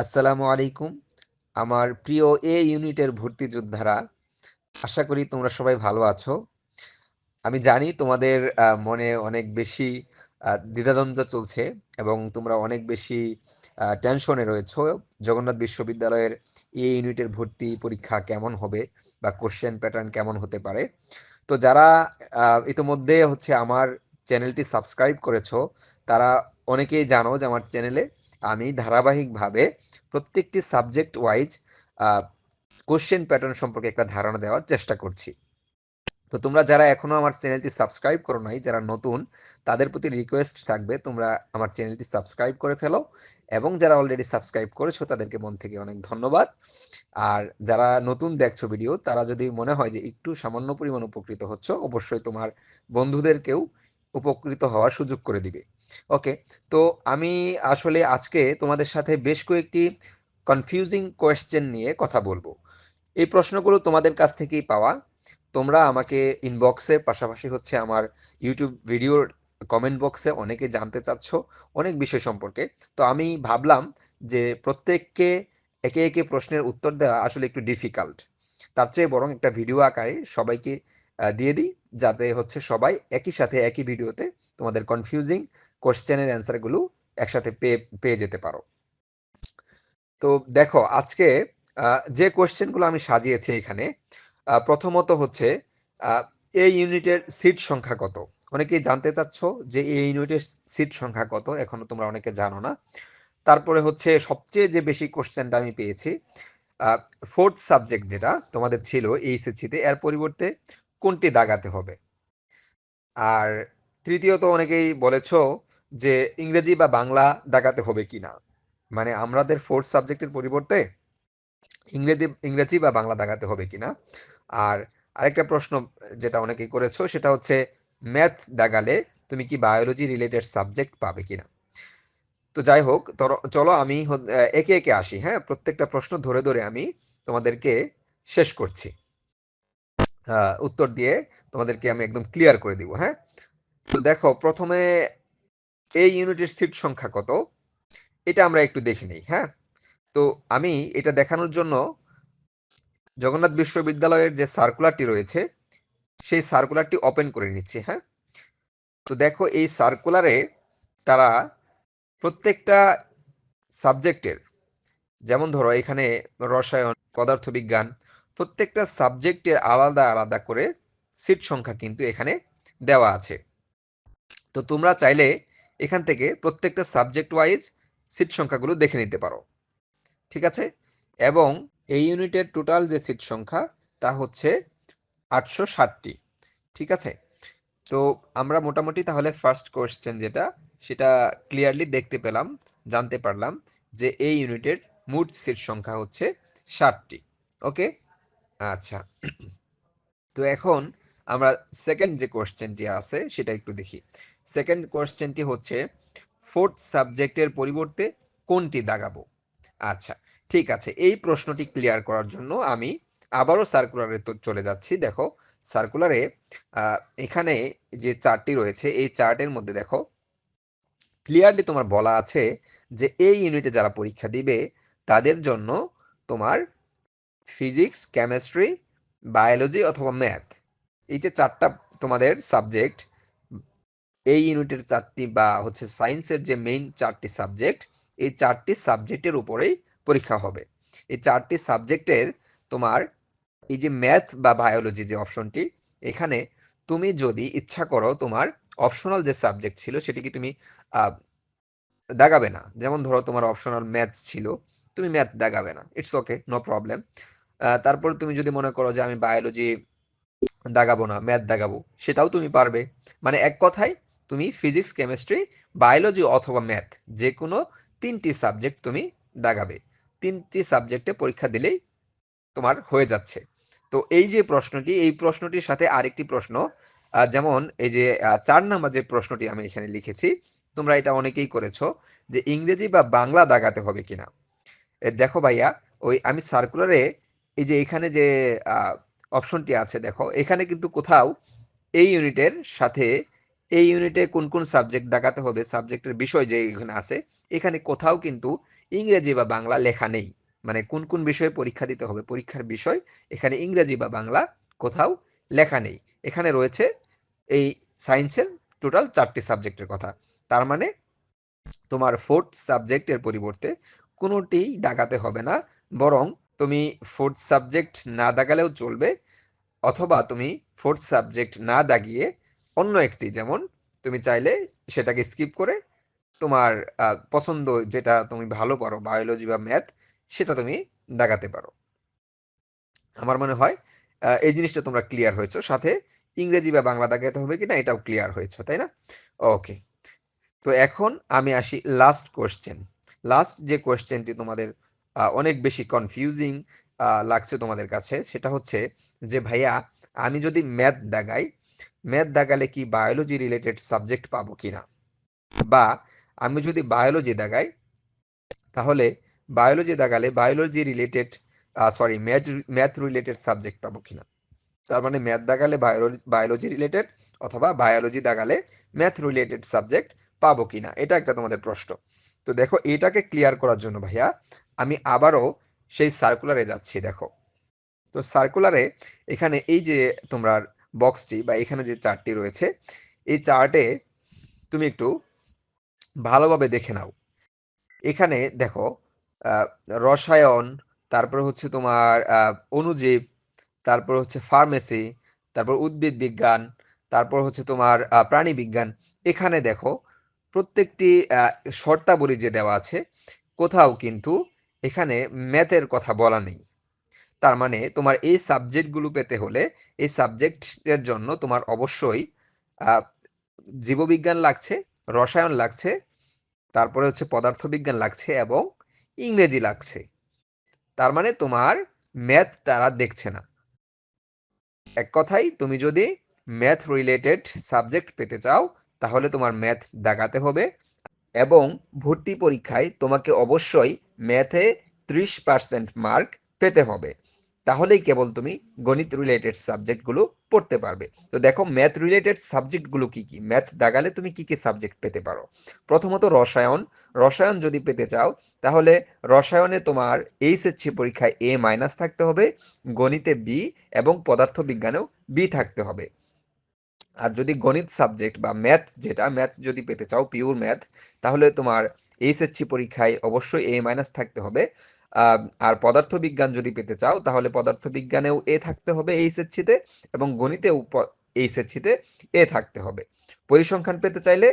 আসসালামু আলাইকুম। আমার প্রিয় এ ইউনিটের ভর্তি যোদ্ধারা আশা করি তোমরা সবাই ভালো আছো। আমি জানি তোমাদের মনে অনেক বেশি দ্বিধাদ্বন্দ্ব চলছে এবং তোমরা অনেক বেশি টেনশনে রয়েছো। জগন্নাথ বিশ্ববিদ্যালয়ের এ ইউনিটের ভর্তি পরীক্ষা কেমন হবে বা কোশ্চেন প্যাটার্ন কেমন হতে পারে? তো যারা ইতোমধ্যে হচ্ছে আমার চ্যানেলটি সাবস্ক্রাইব করেছ, তারা অনেকেই জানো যে আমার চ্যানেলে আমি ধারাবাহিকভাবে প্রত্যেকটি সাবজেক্ট ওয়াইজ কোশ্চেন প্যাটার্ন সম্পর্কে একটা ধারণা দেওয়ার চেষ্টা করছি। তো তোমরা যারা এখনও আমার চ্যানেলটি সাবস্ক্রাইব করো নাই, যারা নতুন, তাদের প্রতি রিকোয়েস্ট থাকবে তোমরা আমার চ্যানেলটি সাবস্ক্রাইব করে ফেলো এবং যারা অলরেডি সাবস্ক্রাইব করেছ, তাদেরকে মন থেকে অনেক ধন্যবাদ। আর যারা নতুন দেখছ ভিডিও তারা যদি মনে হয় যে একটু সামান্য পরিমাণ উপকৃত হচ্ছ, অবশ্যই তোমার বন্ধুদেরকেও উপকৃত হওয়ার সুযোগ করে দিবে। ওকে তো আমি আসলে আজকে তোমাদের সাথে বেশ কয়েকটি কনফিউজিং কোয়েশ্চেন নিয়ে কথা বলব। এই প্রশ্নগুলো তোমাদের কাছ থেকেই পাওয়া। তোমরা আমাকে ইনবক্সে পাশাপাশি হচ্ছে আমার ইউটিউব ভিডিওর কমেন্ট বক্সে অনেকে জানতে চাচ্ছ, অনেক বিষয় সম্পর্কে। তো আমি ভাবলাম যে প্রত্যেককে একে একে প্রশ্নের উত্তর দেওয়া আসলে একটু ডিফিকাল্ট তার চেয়ে বরং একটা ভিডিও আকারে সবাইকে দিয়ে দিই, যাতে হচ্ছে সবাই একই সাথে একই ভিডিওতে তোমাদের কনফিউজিং কোশ্চেনের অ্যান্সারগুলো একসাথে পেয়ে পেয়ে যেতে পারো। তো দেখো, আজকে যে কোশ্চেনগুলো আমি সাজিয়েছি এখানে প্রথমত হচ্ছে এই ইউনিটের সিট সংখ্যা কত? অনেকেই জানতে চাচ্ছ যে এই ইউনিটের সিট সংখ্যা কত, এখনও তোমরা অনেকে জানো না। তারপরে হচ্ছে, সবচেয়ে যে বেশি কোশ্চেনটা আমি পেয়েছি ফোর্থ সাবজেক্ট যেটা তোমাদের ছিল এইচএসসিতে, এর পরিবর্তে কোনটি দাগাতে হবে? আর তৃতীয়ত অনেকেই বলেছ যে ইংরেজি বা বাংলা দাগাতে হবে কি না মানে আমাদের ফোর্থ সাবজেক্টের পরিবর্তে ইংরেজি ইংরেজি বা বাংলা দাগাতে হবে কিনা? আর আরেকটা প্রশ্ন যেটা অনেকেই করেছ, সেটা হচ্ছে ম্যাথ দাগালে তুমি কি বায়োলজি রিলেটেড সাবজেক্ট পাবে কিনা? তো যাই হোক চলো আমি একে একে আসি হ্যাঁ? প্রত্যেকটা প্রশ্ন ধরে ধরে আমি তোমাদেরকে শেষ করছি। উত্তর দিয়ে তোমাদেরকে আমি একদম ক্লিয়ার করে দিব হ্যাঁ? তো দেখো, প্রথমে এই ইউনিটের সিট সংখ্যা কত? এটা আমরা একটু দেখে নিই হ্যাঁ? তো আমি এটা দেখানোর জন্য জগন্নাথ বিশ্ববিদ্যালয়ের যে সার্কুলারটি রয়েছে, সেই সার্কুলারটি ওপেন করে নিচ্ছি হ্যাঁ? তো দেখো, এই সার্কুলারে তারা প্রত্যেকটা সাবজেক্টের, যেমন ধরো এখানে রসায়ন, পদার্থবিজ্ঞান, প্রত্যেকটা সাবজেক্টের আলাদা আলাদা করে সিট সংখ্যা কিন্তু এখানে দেওয়া আছে। তো তোমরা চাইলে এখান থেকে প্রত্যেকটা সাবজেক্ট ওয়াইজ সিট সংখ্যাগুলো দেখে নিতে পারো। ঠিক আছে? এবং এই ইউনিটের টোটাল যে সিট সংখ্যা, তা হচ্ছে আটশো ষাটটি। ঠিক আছে? তো আমরা মোটামুটি তাহলে ফার্স্ট কোয়েশ্চেন যেটা, সেটা ক্লিয়ারলি দেখতে পেলাম, জানতে পারলাম যে এই ইউনিটের মোট সিট সংখ্যা হচ্ছে ষাটটি। ওকে? আচ্ছা। তো এখন আমরা সেকেন্ড যে কোয়েশ্চেনটি আছে, সেটা একটু দেখি। সেকেন্ড কোয়েশ্চেনটি হচ্ছে ফোর্থ সাবজেক্টের পরিবর্তে কোনটি দাগাবো? আচ্ছা ঠিক আছে, এই প্রশ্নটি ক্লিয়ার করার জন্য আমি আবারও সার্কুলারে তো চলে যাচ্ছি। দেখো সার্কুলারে এখানে যে চার্টটি রয়েছে, এই চার্টের মধ্যে দেখো ক্লিয়ারলি তোমার বলা আছে যে এই ইউনিটে যারা পরীক্ষা দিবে, তাদের জন্য তোমার ফিজিক্স কেমিস্ট্রি বায়োলজি অথবা ম্যাথ এই যে চারটা তোমাদের সাবজেক্ট এই ইউনিটের চারটি বা হচ্ছে সায়েন্সের যে মেইন চারটি সাবজেক্ট এই চারটি সাবজেক্টের উপরেই পরীক্ষা হবে। এই চারটি সাবজেক্টের তোমার এই যে ম্যাথ বা বায়োলজি যে অপশনটি এখানে তুমি যদি ইচ্ছা করো তোমার অপশনাল যে সাবজেক্ট ছিল সেটি কি তুমি দাগাবে না। যেমন ধরো তোমার অপশনাল ম্যাথ ছিল, তুমি ম্যাথ দাগাবে না। ইটস ওকে নো প্রবলেম তারপর তুমি যদি মনে করো যে আমি বায়োলজি দাগাবো না ম্যাথ দাগাবো, সেটাও তুমি পারবে। মানে এক কথায় তুমি ফিজিক্স কেমিস্ট্রি বায়োলজি অথবা ম্যাথ যে কোনো তিনটি সাবজেক্ট তুমি দাগাবে। তিনটি সাবজেক্টে পরীক্ষা দিলেই তোমার হয়ে যাচ্ছে। তো এই যে প্রশ্নটি, এই প্রশ্নটির সাথে আরেকটি প্রশ্ন যেমন এই যে চার নাম্বার যে প্রশ্নটি আমি এখানে লিখেছি, তোমরা এটা অনেকেই করেছ যে ইংরেজি বা বাংলা দাগাতে হবে কিনা। দেখো ভাইয়া, ওই আমি সার্কুলারে এই যে এখানে যে অপশনটি আছে, দেখো, এখানে কিন্তু কোথাও এই ইউনিটের সাথে এই ইউনিটে কোন কোন সাবজেক্ট দেখাতে হবে সাবজেক্টের বিষয় যে এখানে আছে, এখানে কোথাও কিন্তু ইংরেজি বা বাংলা লেখা নেই। মানে কোন কোন বিষয়ে পরীক্ষা দিতে হবে, পরীক্ষার বিষয় এখানে ইংরেজি বা বাংলা কোথাও লেখা নেই। এখানে রয়েছে এই সায়েন্সের টোটাল চারটি সাবজেক্টের কথা। তার মানে তোমার ফোর্থ সাবজেক্টের পরিবর্তে কোনোটিই দাগাতে হবে না, বরং তুমি ফোর্থ সাবজেক্ট না দাগালেও চলবে, অথবা তুমি ফোর্থ সাবজেক্ট না দাগিয়ে অন্য একটি, যেমন তুমি চাইলে সেটাকে স্কিপ করে তোমার পছন্দ যেটা তুমি ভালো পারো বায়োলজি বা ম্যাথ সেটা তুমি দাগাতে পারো। আমার মনে হয় এই জিনিসটা তোমরা ক্লিয়ার হয়েছো। সাথে ইংরেজি বা বাংলা দাগাতে হবে কিনা এটাও ক্লিয়ার হয়েছে, তাই না? ওকে তো এখন আমি আসি লাস্ট কোয়েশ্চেন লাস্ট যে কোয়েশ্চেনটি তোমাদের অনেক বেশি কনফিউজিং লাগছে তোমাদের কাছে, সেটা হচ্ছে যে, ভাইয়া, আমি যদি ম্যাথ দাগাই ম্যাথ দাগালে কি বায়োলজি রিলেটেড সাবজেক্ট পাবো কিনা বা আমি যদি বায়োলজি দাগাই তাহলে biology দাগালে biology related sorry math math related subject পাবো কিনা তার মানে ম্যাথ দাগালে বায়োলজি রিলেটেড অথবা বায়োলজি দাগালে ম্যাথ রিলেটেড সাবজেক্ট পাবো কিনা এটা একটা তোমাদের প্রশ্ন। তো দেখো, এটাকে ক্লিয়ার করার জন্য ভাইয়া, আমি আবারও সেই সার্কুলারে যাচ্ছি, দেখো। তো সার্কুলারে এখানে এই যে তোমরা বক্সটি বা এখানে যে চার্টটি রয়েছে, এই চার্টে তুমি একটু ভালোভাবে দেখে নাও। এখানে দেখো রসায়ন, তারপর হচ্ছে তোমার অনুজীব, তারপর হচ্ছে ফার্মেসি, তারপর উদ্ভিদ বিজ্ঞান, তারপর হচ্ছে তোমার প্রাণী বিজ্ঞান। এখানে দেখো, প্রত্যেকটি শর্তাবলী যে দেওয়া আছে, কোথাও কিন্তু এখানে ম্যাথের কথা বলা নেই। তার মানে তোমার এই সাবজেক্টগুলো পেতে হলে এই সাবজেক্টের জন্য তোমার অবশ্যই জীববিজ্ঞান লাগছে, রসায়ন লাগছে, তারপরে হচ্ছে পদার্থবিজ্ঞান লাগছে এবং ইংরেজি লাগছে। তার মানে তোমার ম্যাথ তারা দেখছে না। এক কথাই তুমি যদি ম্যাথ রিলেটেড সাবজেক্ট পেতে চাও, তাহলে তোমার ম্যাথ দেখাতে হবে এবং ভর্তি পরীক্ষায় তোমাকে অবশ্যই ম্যাথে ত্রিশ পার্সেন্ট মার্ক পেতে হবে। তাহলেই কেবল তুমি গণিত রিলেটেড সাবজেক্টগুলো পড়তে পারবে। তো দেখো ম্যাথ রিলেটেড সাবজেক্টগুলো কি কি? ম্যাথ দাগালে তুমি কি কি সাবজেক্ট পেতে পারো? প্রথমত রসায়ন। রসায়ন যদি পেতে চাও, তাহলে রসায়নে তোমার এইচএসসি পরীক্ষায় এ মাইনাস থাকতে হবে, গণিতে বি এবং পদার্থ বিজ্ঞানেও বি থাকতে হবে। আর যদি গণিত সাবজেক্ট বা ম্যাথ যেটা ম্যাথ যদি পেতে চাও পিওর ম্যাথ তাহলে তোমার এইচএসসি পরীক্ষায় অবশ্যই এ মাইনাস থাকতে হবে। আর পদার্থ বিজ্ঞান যদি পেতে চাও, তাহলে পদার্থ বিজ্ঞানেও এ থাকতে হবে এইচএসসিতে এবং গণিতেও এইচএসসিতে এ থাকতে হবে। পরিসংখ্যান পেতে চাইলে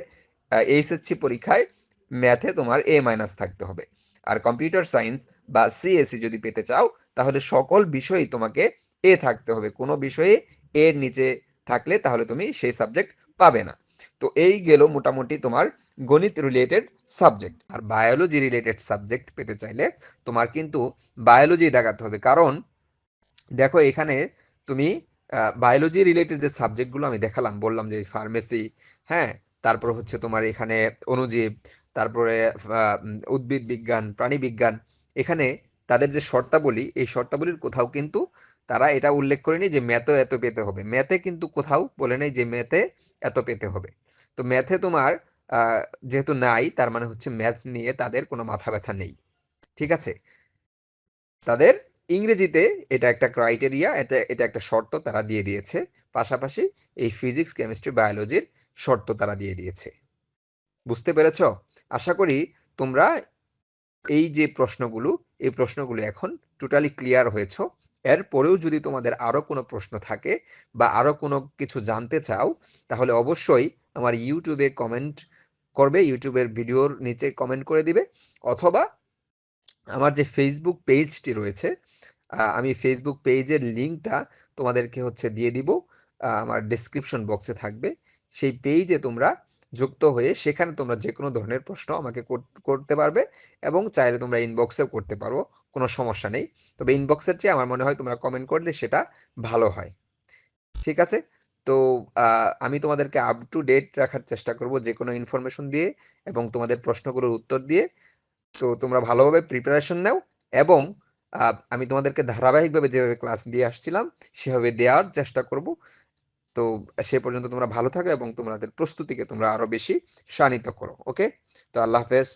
এইচএসসি পরীক্ষায় ম্যাথে তোমার এ মাইনাস থাকতে হবে। আর কম্পিউটার সায়েন্স বা সিএসসি যদি পেতে চাও, তাহলে সকল বিষয়েই তোমাকে এ থাকতে হবে। কোনো বিষয়ে এর নিচে থাকলে তাহলে তুমি সেই সাবজেক্ট পাবে না। তো এই গেল মোটামুটি তোমার গণিত রিলেটেড সাবজেক্ট আর বায়োলজি রিলেটেড সাবজেক্ট পেতে চাইলে তোমার কিন্তু বায়োলজি দেখাতে হবে। কারণ দেখো এখানে তুমি বায়োলজি রিলেটেড যে সাবজেক্টগুলো আমি দেখালাম, বললাম যে ফার্মেসি হ্যাঁ? তারপর হচ্ছে তোমার এখানে অনুজীব তারপরে উদ্ভিদ বিজ্ঞান, প্রাণী বিজ্ঞান। এখানে তাদের যে শর্তাবলী, এই শর্তাবলীর কোথাও কিন্তু তারা এটা উল্লেখ করেনি যে ম্যাথও এত পেতে হবে। ম্যাথে কিন্তু কোথাও বলে নেই যে ম্যাথে এত পেতে হবে। তো ম্যাথে তোমার যেহেতু নাই, তার মানে হচ্ছে ম্যাথ নিয়ে তাদের কোনো মাথা ব্যথা নেই। ঠিক আছে? তাদের ইংরেজিতে এটা একটা ক্রাইটেরিয়া, এটা এটা একটা শর্ত তারা দিয়ে দিয়েছে। পাশাপাশি এই ফিজিক্স, কেমিস্ট্রি, বায়োলজির শর্ত তারা দিয়ে দিয়েছে। বুঝতে পেরেছ? আশা করি তোমরা এই যে প্রশ্নগুলো, এই প্রশ্নগুলো এখন টোটালি ক্লিয়ার হয়েছ। এরপরেও যদি তোমাদের আরও কোনো প্রশ্ন থাকে বা আরও কোনো কিছু জানতে চাও, তাহলে অবশ্যই আমার ইউটিউবে কমেন্ট করবে ইউটিউবের ভিডিওর নিচে কমেন্ট করে দিবে। অথবা আমার যে ফেসবুক পেজটি রয়েছে আমি ফেসবুক পেজের লিঙ্কটা তোমাদেরকে হচ্ছে দিয়ে দিব আমার ডিসক্রিপশন বক্সে থাকবে। সেই পেজে তোমরা যুক্ত হয়ে সেখানে তোমরা যে কোনো ধরনের প্রশ্ন আমাকে করতে পারবে এবং চাইলে তোমরা ইনবক্সেও করতে পারো, কোনো সমস্যা নেই। তবে ইনবক্সের চেয়ে আমার মনে হয় তোমরা কমেন্ট করলে সেটা ভালো হয়। ঠিক আছে? তো আমি তোমাদেরকে আপ টু ডেট রাখার চেষ্টা করব যে কোনো ইনফরমেশন দিয়ে এবং তোমাদের প্রশ্নগুলোর উত্তর দিয়ে। তো, তোমরা ভালোভাবে প্রিপারেশন নাও এবং আমি তোমাদেরকে ধারাবাহিকভাবে যেভাবে ক্লাস দিয়ে আসছিলাম, সেভাবে দেওয়ার চেষ্টা করব। তো সে পর্যন্ত তোমরা ভালো থাকো এবং তোমাদের প্রস্তুতিকে তোমরা আরও বেশি শানিত করো, ওকে? তো আল্লাহ হাফেজ।